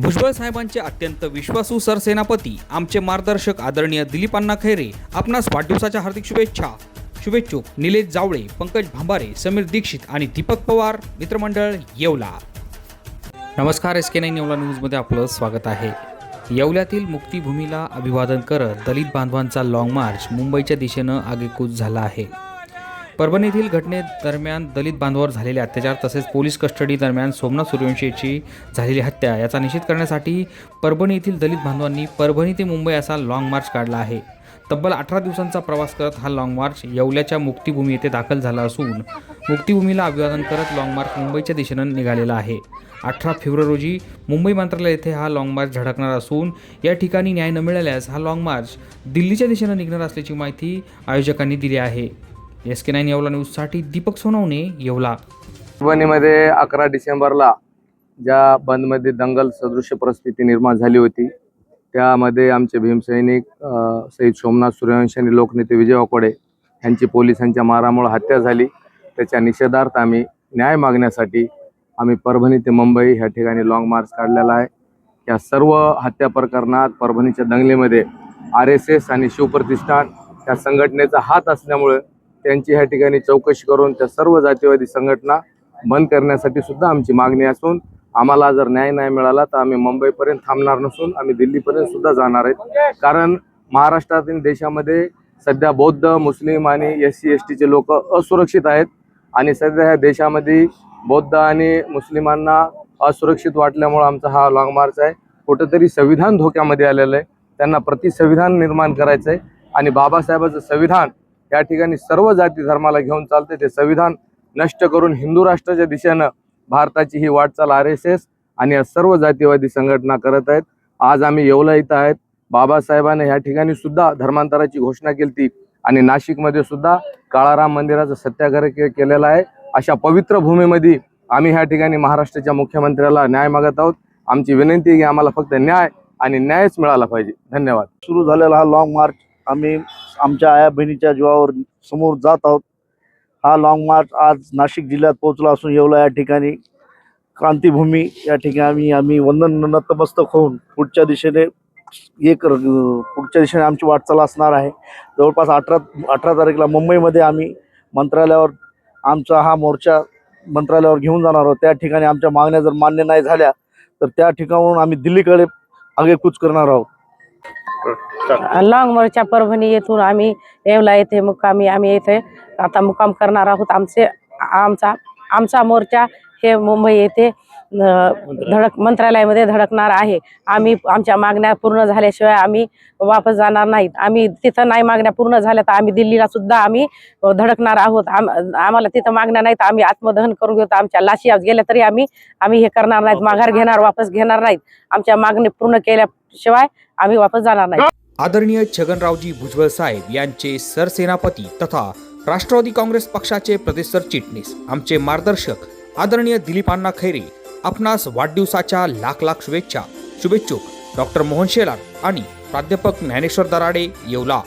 भुजबळ साहेबांचे अत्यंत विश्वासू सरसेनापती आमचे मार्गदर्शक आदरणीय दिलीपांना खैरे आपणास वाढदिवसाच्या हार्दिक शुभेच्छा. शुभेच्छुक निलेश जावळे पंकज भांबारे समीर दीक्षित आणि दीपक पवार मित्रमंडळ येवला. नमस्कार एस के नाईन येवला न्यूजमध्ये आपलं स्वागत आहे. येवल्यातील मुक्तीभूमीला अभिवादन करत दलित बांधवांचा लाँग मार्च मुंबईच्या दिशेनं आगेकूच झाला आहे. परभणीतील घटनेदरम्यान दलित बांधवावर झालेले अत्याचार तसेच पोलीस कस्टडी दरम्यान सोमनाथ सूर्यवंशीची झालेली हत्या याचा निषेध करण्यासाठी परभणी येथील दलित बांधवांनी परभणी ते मुंबई असा लाँग मार्च काढला आहे. तब्बल अठरा दिवसांचा प्रवास करत हा लाँग मार्च येवल्याच्या मुक्तीभूमी येथे दाखल झाला असून मुक्तीभूमीला अभिवादन करत लाँग मार्च मुंबईच्या दिशेनं निघालेला आहे. अठरा फेब्रुवारी रोजी मुंबई मंत्रालय येथे हा लाँग मार्च धडकणार असून या ठिकाणी न्याय न मिळाल्यास हा लाँग मार्च दिल्लीच्या दिशेनं निघणार असल्याची माहिती आयोजकांनी दिली आहे. एस के नाईन येवला न्यूजसाठी दीपक सोनवणे येवला. परभणीमध्ये अकरा डिसेंबरला ज्या बंदमध्ये दंगल सदृश्य परिस्थिती निर्माण झाली होती त्यामध्ये आमचे भीमसैनिक सईद सोमनाथ सूर्यवंशी आणि लोकनेते विजय वाकोडे यांची पोलिसांच्या मारामुळे हत्या झाली. त्याच्या निषेधार्थ आम्ही न्याय मागण्यासाठी आम्ही परभणी ते मुंबई ह्या ठिकाणी लाँग मार्च काढलेला आहे. या सर्व हत्या प्रकरणात परभणीच्या दंगलीमध्ये आर एस एस आणि शिवप्रतिष्ठान या संघटनेचा हात असल्यामुळे त्यांची ह्या ठिकाणी चौकशी करून त्या सर्व जातीवादी संघटना बंद करण्यासाठी सुद्धा आमची मागणी असून आम्हाला जर न्याय नाही मिळाला तर आम्ही मुंबईपर्यंत थांबणार नसून आम्ही दिल्लीपर्यंत सुद्धा जाणार आहेत. कारण महाराष्ट्रातील देशामध्ये सध्या बौद्ध मुस्लिम आणि एस सी एस टीचे लोक असुरक्षित आहेत आणि सध्या ह्या देशामध्ये बौद्ध आणि मुस्लिमांना असुरक्षित वाटल्यामुळं आमचा हा लाँग मार्च आहे. कुठंतरी संविधान धोक्यामध्ये आलेलं आहे. त्यांना प्रतिसंविधान निर्माण करायचं आहे आणि बाबासाहेबाचं संविधान या ठिकाणी सर्व जाती धर्माला घेऊन चालते ते संविधान नष्ट करून हिंदू राष्ट्राच्या दिशेनं भारताची ही वाटचाल आर एस एस आणि या सर्व जातीवादी संघटना करत आहेत. आज आम्ही येवला इथं आहेत. बाबासाहेबांनी या ठिकाणी सुद्धा धर्मांतराची घोषणा केली ती आणि नाशिकमध्ये सुद्धा काळाराम मंदिराचा सत्याग्रह के केलेला आहे. अशा पवित्र भूमीमध्ये आम्ही ह्या ठिकाणी महाराष्ट्राच्या मुख्यमंत्र्याला न्याय मागत आहोत. आमची विनंती आहे की आम्हाला फक्त न्याय आणि न्यायच मिळाला पाहिजे. धन्यवाद. सुरू झालेला हा लाँग मार्च आम्ही आमच्या आया बहिणीच्या जीवावर समोर जात आहोत. हा लॉंग मार्च आज नाशिक जिल्ह्यात पोहोचला असून येवला या ठिकाणी. क्रांतीभूमी या ठिकाणी आम्ही आम्ही वंदन नतमस्तक होऊन पुढच्या दिशेने एक पुढच्या दिशेने आमची वाटचाल असणार आहे. जवळपास अठरा अठरा तारखेला मुंबईमध्ये आम्ही मंत्रालयावर आमचा हा मोर्चा मंत्रालयावर घेऊन जाणार आहोत. त्या ठिकाणी आमच्या मागण्या जर मान्य नाही झाल्या तर त्या ठिकाणाहून आम्ही दिल्लीकडे आगेकूच करणार आहोत. लॉंग मोर्चा परभणी येथून आम्ही येवला येथे मुक्कामी आम्ही येथे आता मुक्काम करणार आहोत. आमचे आमचा आमचा मोर्चा हे मुंबई येथे धडक मंत्रालयामध्ये धडकणार आहे. आम्ही आमच्या मागण्या पूर्ण झाल्याशिवाय आम्ही वापस जाणार नाहीत. आम्ही तिथं नाही मागण्या पूर्ण झाल्या तर आम्ही दिल्लीला सुद्धा आम्ही धडकणार आहोत. आम आम्हाला तिथं मागण्या नाहीत. आम्ही आत्मदहन करून घेतो आमच्या लाशी गेल्या तरी आम्ही आम्ही हे करणार नाहीत. माघार घेणार वापस घेणार नाहीत. आमच्या मागणी पूर्ण केल्याशिवाय आम्ही वापस जाणार नाही आदरणीय छगनरावजी भुजबळ साहेब यांचे सरसेनापती तथा राष्ट्रवादी काँग्रेस पक्षाचे प्रदेश सरचिटणीस आमचे मार्गदर्शक आदरणीय दिलीप अण्णा खैरे आपणास वाढदिवसाच्या लाख लाख शुभेच्छा शुभेच्छुक डॉक्टर मोहन शेलार आणि प्राध्यापक ज्ञानेश्वर दराडे येवला.